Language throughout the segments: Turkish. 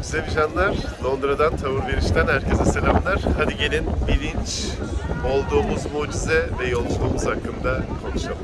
Mucize Vijanlar, Londra'dan Tavır Veriş'ten herkese selamlar. Hadi gelin bilinç olduğumuz mucize ve yolculuğumuz hakkında konuşalım.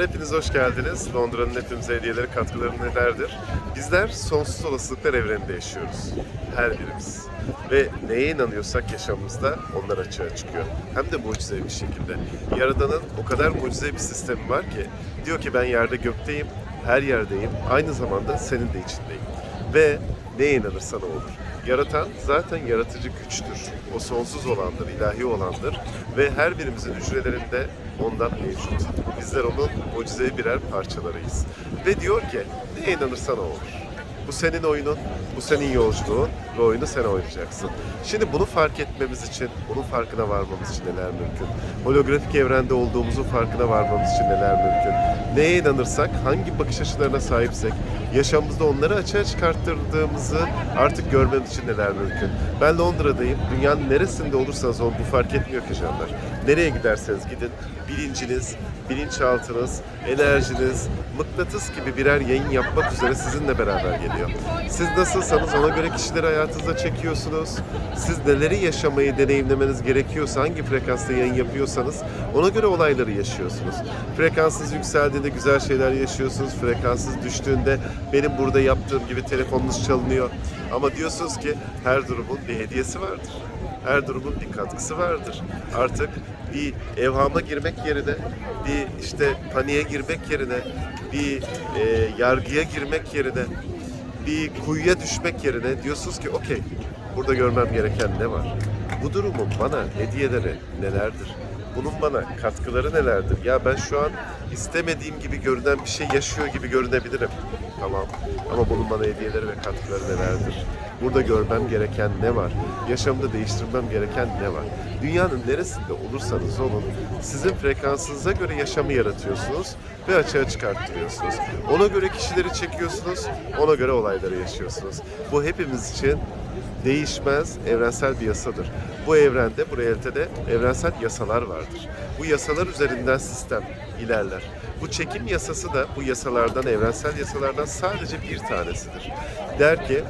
Hepiniz hoş geldiniz. Londra'nın hepimize hediyeleri, katkıları nelerdir? Bizler sonsuz olasılıklar evreninde yaşıyoruz. Her birimiz. Ve neye inanıyorsak yaşamımızda onlar açığa çıkıyor. Hem de mucizevi bir şekilde. Yaradan'ın o kadar mucizevi bir sistemi var ki diyor ki ben yerde gökteyim, her yerdeyim, aynı zamanda senin de içindeyim. Ve neye inanırsan olur. Yaratan zaten yaratıcı güçtür. O sonsuz olandır, ilahi olandır ve her birimizin hücrelerinde ondan mevcut. Bizler onun mucizevi birer parçalarıyız. Ve diyor ki neye inanırsan olur. Bu senin oyunun, bu senin yolculuğun ve oyunu sen oynayacaksın. Şimdi bunu fark etmemiz için, bunun farkına varmamız için neler mümkün? Holografik evrende olduğumuzun farkına varmamız için neler mümkün? Neye inanırsak, hangi bakış açılarına sahipsek, yaşamımızda onları açığa çıkarttırdığımızı artık görmemiz için neler mümkün? Ben Londra'dayım. Dünyanın neresinde olursanız olun bu fark etmiyor ki canlar. Nereye giderseniz gidin, bilinciniz, bilinçaltınız, enerjiniz, mıknatıs gibi birer yayın yapmak üzere sizinle beraber geliyor. Siz nasılsanız ona göre kişileri hayatınıza çekiyorsunuz. Siz neleri yaşamayı deneyimlemeniz gerekiyorsa, hangi frekansta yayın yapıyorsanız ona göre olayları yaşıyorsunuz. Frekansınız yükseldiğinde güzel şeyler yaşıyorsunuz. Frekansınız düştüğünde benim burada yaptığım gibi telefonunuz çalınıyor. Ama diyorsunuz ki her durumun bir hediyesi vardır. Her durumun bir katkısı vardır. Artık bir evhama girmek yerine, bir işte paniğe girmek yerine, bir e, yargıya girmek yerine, bir kuyuya düşmek yerine diyorsunuz ki okey burada görmem gereken ne var? Bu durumun bana hediyeleri nelerdir? Bunun bana katkıları nelerdir? Ya ben şu an istemediğim gibi görünen bir şey yaşıyor gibi görünebilirim. Tamam. Ama bunun bana hediyeleri ve katkıları nelerdir? Burada görmem gereken ne var? Yaşamda değiştirmem gereken ne var? Dünyanın neresinde olursanız olun, sizin frekansınıza göre yaşamı yaratıyorsunuz ve açığa çıkarttırıyorsunuz. Ona göre kişileri çekiyorsunuz, ona göre olayları yaşıyorsunuz. Bu hepimiz için değişmez evrensel bir yasadır. Bu evrende, bu realitede evrensel yasalar vardır. Bu yasalar üzerinden sistem ilerler. Bu çekim yasası da bu yasalardan, evrensel yasalardan sadece bir tanesidir. Der ki,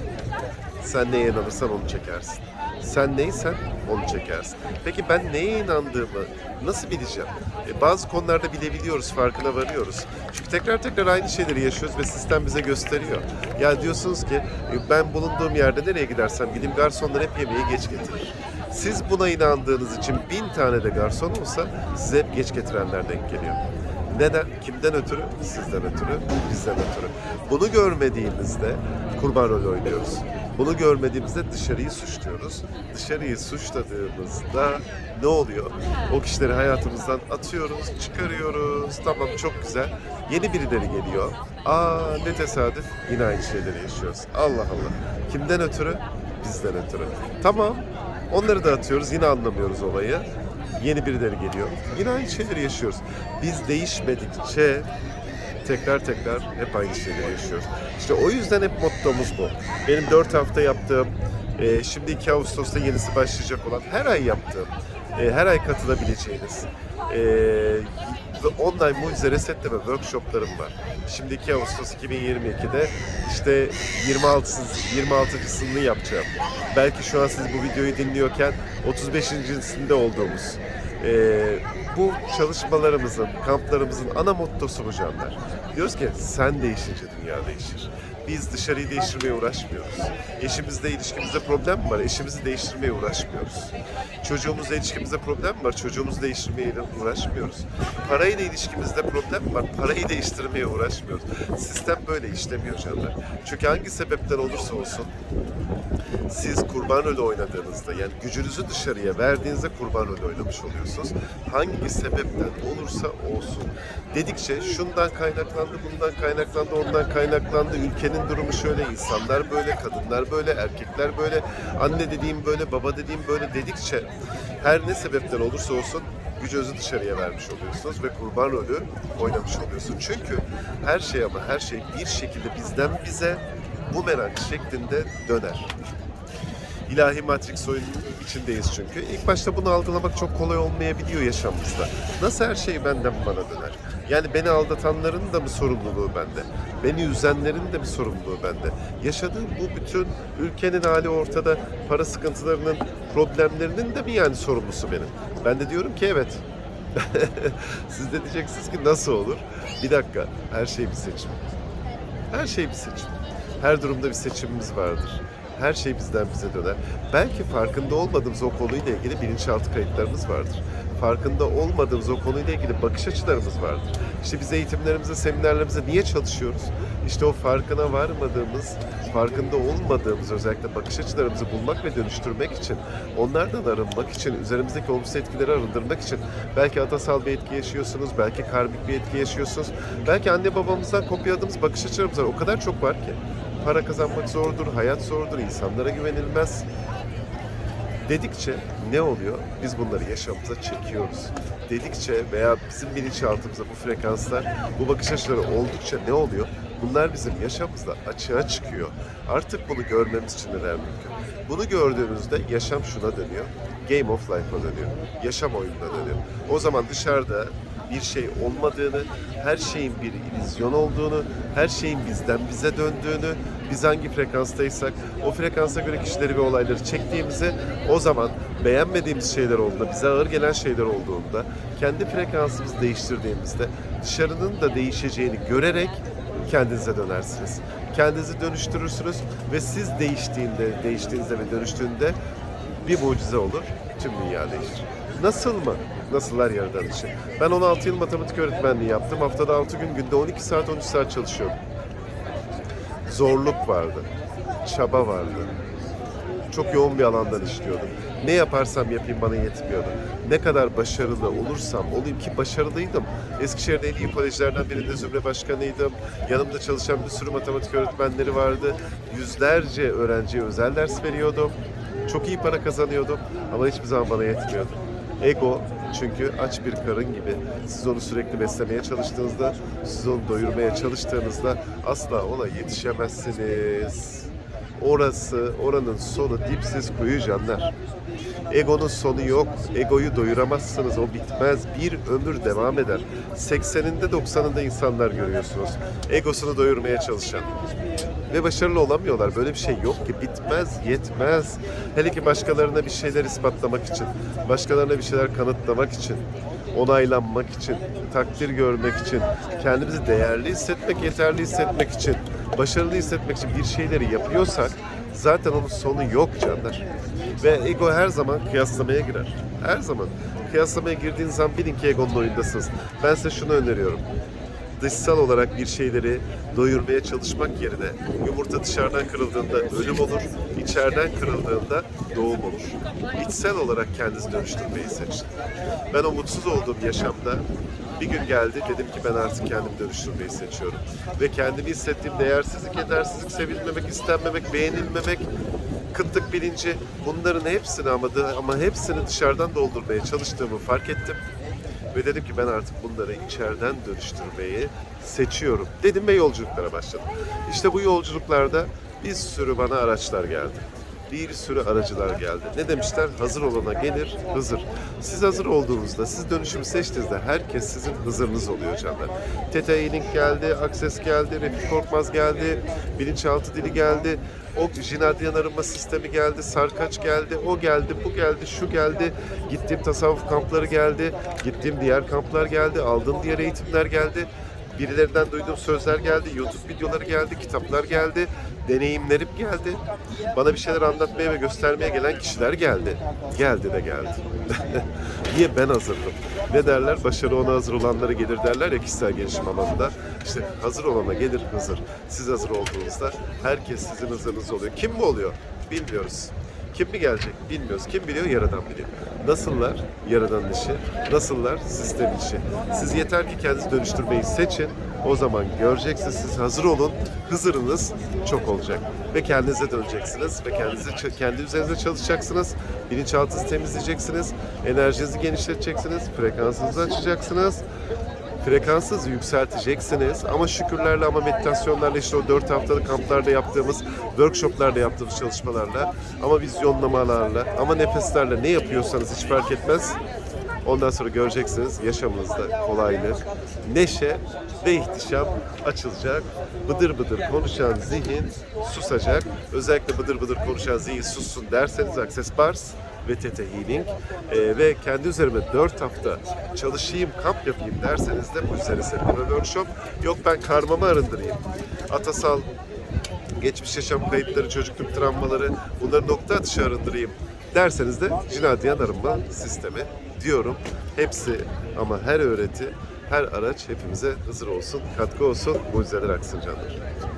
sen neye inanırsan onu çekersin. Sen neysen onu çekersin. Peki ben neye inandığımı nasıl bileceğim? E, bazı konularda bilebiliyoruz, farkına varıyoruz. Çünkü tekrar tekrar aynı şeyleri yaşıyoruz ve sistem bize gösteriyor. Ya diyorsunuz ki e, ben bulunduğum yerde nereye gidersem gideyim garsonlar hep yemeği geç getirir. Siz buna inandığınız için bin tane de garson olsa size hep geç getirenler denk geliyor. Neden? Kimden ötürü? Sizden ötürü, bizden ötürü. Bunu görmediğimizde kurban rolü oynuyoruz. Bunu görmediğimizde dışarıyı suçluyoruz. Dışarıyı suçladığımızda ne oluyor? O kişileri hayatımızdan atıyoruz, çıkarıyoruz. Tamam çok güzel. Yeni birileri geliyor. Aa ne tesadüf yine aynı şeyleri yaşıyoruz. Allah Allah. Kimden ötürü? Bizden ötürü. Tamam. Onları da atıyoruz. Yine anlamıyoruz olayı. Yeni birileri geliyor. Yine aynı şeyleri yaşıyoruz. Biz değişmedikçe tekrar tekrar hep aynı şeyleri yaşıyoruz. İşte o yüzden hep mottomuz bu. Benim 4 hafta yaptığım, e, şimdi 2 Ağustos'ta yenisi başlayacak olan her ay yaptığım, e, her ay katılabileceğiniz e, online mucize resetleme workshoplarım var. Şimdi 2 Ağustos 2022'de işte 26. 26.sını yapacağım. Belki şu an siz bu videoyu dinliyorken 35.sinde olduğumuz ee, bu çalışmalarımızın, kamplarımızın ana mottosu bu canlar. Diyoruz ki sen değişince dünya değişir. Biz dışarıyı değiştirmeye uğraşmıyoruz. Eşimizle ilişkimizde problem mi var? Eşimizi değiştirmeye uğraşmıyoruz. Çocuğumuzla ilişkimizde problem mi var? Çocuğumuzu değiştirmeye uğraşmıyoruz. Parayla ilişkimizde problem mi var? Parayı değiştirmeye uğraşmıyoruz. Sistem böyle işlemiyor canlar. Çünkü hangi sebepten olursa olsun siz kurban rolü oynadığınızda yani gücünüzü dışarıya verdiğinizde kurban rolü oynamış oluyorsunuz. Hangi sebepten olursa olsun. Dedikçe şundan kaynaklandı, bundan kaynaklandı, ondan kaynaklandı. Ülkenin durumu şöyle, insanlar böyle, kadınlar böyle, erkekler böyle, anne dediğim böyle, baba dediğim böyle dedikçe her ne sebepten olursa olsun gücünüzü dışarıya vermiş oluyorsunuz ve kurban rolü oynamış oluyorsunuz. Çünkü her şey ama her şey bir şekilde bizden bize bu merak şeklinde döner. İlahi Matrix oyunun içindeyiz çünkü. İlk başta bunu algılamak çok kolay olmayabiliyor yaşamımızda. Nasıl her şey benden bana döner? Yani beni aldatanların da mı sorumluluğu bende? Beni üzenlerin de mi sorumluluğu bende? Yaşadığım bu bütün ülkenin hali ortada, para sıkıntılarının, problemlerinin de mi yani sorumlusu benim? Ben de diyorum ki evet. Siz de diyeceksiniz ki nasıl olur? Bir dakika, her şey bir seçim. Her şey bir seçim. Her durumda bir seçimimiz vardır. Her şey bizden bize döner. Belki farkında olmadığımız o konuyla ilgili bilinçaltı kayıtlarımız vardır. Farkında olmadığımız o konuyla ilgili bakış açılarımız vardır. İşte biz eğitimlerimize, seminerlerimize niye çalışıyoruz? İşte o farkına varmadığımız, farkında olmadığımız özellikle bakış açılarımızı bulmak ve dönüştürmek için, onlardan arınmak için, üzerimizdeki olumsuz etkileri arındırmak için belki atasal bir etki yaşıyorsunuz, belki karmik bir etki yaşıyorsunuz, belki anne babamızdan kopyaladığımız bakış açılarımız var. O kadar çok var ki. Para kazanmak zordur, hayat zordur, insanlara güvenilmez. Dedikçe ne oluyor? Biz bunları yaşamımıza çekiyoruz. Dedikçe veya bizim bilinçaltımıza bu frekanslar, bu bakış açıları oldukça ne oluyor? Bunlar bizim yaşamımızda açığa çıkıyor. Artık bunu görmemiz için neler mümkün? Bunu gördüğümüzde yaşam şuna dönüyor. Game of Life'a dönüyor. Yaşam oyununa dönüyor. O zaman dışarıda bir şey olmadığını, her şeyin bir illüzyon olduğunu, her şeyin bizden bize döndüğünü, biz hangi frekanstaysak o frekansa göre kişileri ve olayları çektiğimizi o zaman beğenmediğimiz şeyler olduğunda, bize ağır gelen şeyler olduğunda, kendi frekansımızı değiştirdiğimizde dışarının da değişeceğini görerek kendinize dönersiniz. Kendinizi dönüştürürsünüz ve siz değiştiğinde, değiştiğinizde ve dönüştüğünde bir mucize olur. Tüm dünya değişir. Nasıl mı? Nasıllar yaradan için. Ben 16 yıl matematik öğretmenliği yaptım. Haftada 6 gün, günde 12 saat, 13 saat çalışıyordum. Zorluk vardı. Çaba vardı. Çok yoğun bir alandan işliyordum. Ne yaparsam yapayım bana yetmiyordu. Ne kadar başarılı olursam olayım ki başarılıydım. Eskişehir'de en iyi kolejlerden birinde zümre başkanıydım. Yanımda çalışan bir sürü matematik öğretmenleri vardı. Yüzlerce öğrenciye özel ders veriyordum. Çok iyi para kazanıyordum ama hiçbir zaman bana yetmiyordu. Ego çünkü aç bir karın gibi siz onu sürekli beslemeye çalıştığınızda, siz onu doyurmaya çalıştığınızda asla ona yetişemezsiniz. Orası, oranın sonu dipsiz kuyu canlar. Egonun sonu yok. Egoyu doyuramazsınız. O bitmez. Bir ömür devam eder. 80'inde 90'ında insanlar görüyorsunuz. Egosunu doyurmaya çalışan. Ve başarılı olamıyorlar. Böyle bir şey yok ki. Bitmez, yetmez. Hele ki başkalarına bir şeyler ispatlamak için, başkalarına bir şeyler kanıtlamak için, onaylanmak için, takdir görmek için, kendimizi değerli hissetmek, yeterli hissetmek için, başarılı hissetmek için bir şeyleri yapıyorsak zaten onun sonu yok canlar. Ve ego her zaman kıyaslamaya girer. Her zaman. Kıyaslamaya girdiğiniz zaman bilin ki egonun oyundasınız. Ben size şunu öneriyorum dışsal olarak bir şeyleri doyurmaya çalışmak yerine yumurta dışarıdan kırıldığında ölüm olur, içeriden kırıldığında doğum olur. İçsel olarak kendinizi dönüştürmeyi seçin. Ben o mutsuz olduğum yaşamda bir gün geldi dedim ki ben artık kendimi dönüştürmeyi seçiyorum. Ve kendimi hissettiğim değersizlik, yetersizlik, sevilmemek, istenmemek, beğenilmemek, kıtlık bilinci bunların hepsini ama, ama hepsini dışarıdan doldurmaya çalıştığımı fark ettim. Ve dedim ki ben artık bunları içeriden dönüştürmeyi seçiyorum. Dedim ve yolculuklara başladım. İşte bu yolculuklarda bir sürü bana araçlar geldi. Bir sürü aracılar geldi. Ne demişler? Hazır olana gelir Hızır. Siz hazır olduğunuzda, siz dönüşümü seçtiğinizde herkes sizin Hızırınız oluyor canlar. Teta Healing geldi, Access geldi, Refik Korkmaz geldi, Bilinçaltı Dili geldi. O Jinadyan arınma sistemi geldi, Sarkaç geldi, o geldi, bu geldi, şu geldi. Gittiğim tasavvuf kampları geldi, gittiğim diğer kamplar geldi, aldığım diğer eğitimler geldi. Birilerinden duyduğum sözler geldi, YouTube videoları geldi, kitaplar geldi, deneyimlerim geldi. Bana bir şeyler anlatmaya ve göstermeye gelen kişiler geldi. Geldi de geldi. Niye ben hazırdım? Ne derler? Başarı ona hazır olanlara gelir derler ya kişisel gelişim alanında. İşte hazır olana gelir Hızır. Siz hazır olduğunuzda herkes sizin hızırınız oluyor. Kim mi oluyor? Bilmiyoruz. Kim mi gelecek bilmiyoruz. Kim biliyor? Yaradan biliyor. Nasıllar? Yaradan işi. Nasıllar? Sistem işi. Siz yeter ki kendinizi dönüştürmeyi seçin. O zaman göreceksiniz. Siz hazır olun. Hızırınız çok olacak. Ve kendinize döneceksiniz. Ve kendinize, kendi üzerinize çalışacaksınız. Bilinçaltınızı temizleyeceksiniz. Enerjinizi genişleteceksiniz. Frekansınızı açacaksınız. Frekansınızı yükselteceksiniz ama şükürlerle ama meditasyonlarla işte o 4 haftalık kamplarda yaptığımız, workshoplarda yaptığımız çalışmalarla ama vizyonlamalarla ama nefeslerle ne yapıyorsanız hiç fark etmez. Ondan sonra göreceksiniz yaşamınızda kolaylık, neşe ve ihtişam açılacak. Bıdır bıdır konuşan zihin susacak. Özellikle bıdır bıdır konuşan zihin sussun derseniz Access Bars ve Tete Healing Ee, ve kendi üzerime 4 hafta çalışayım, kamp yapayım derseniz de bu üzerine seminere workshop. Yok ben karmamı arındırayım. Atasal geçmiş yaşam kayıtları, çocukluk travmaları bunları nokta atışı arındırayım derseniz de Cinadiyen Arınma Sistemi diyorum. Hepsi ama her öğreti, her araç hepimize hazır olsun, katkı olsun. Mucizeler aksın canlar.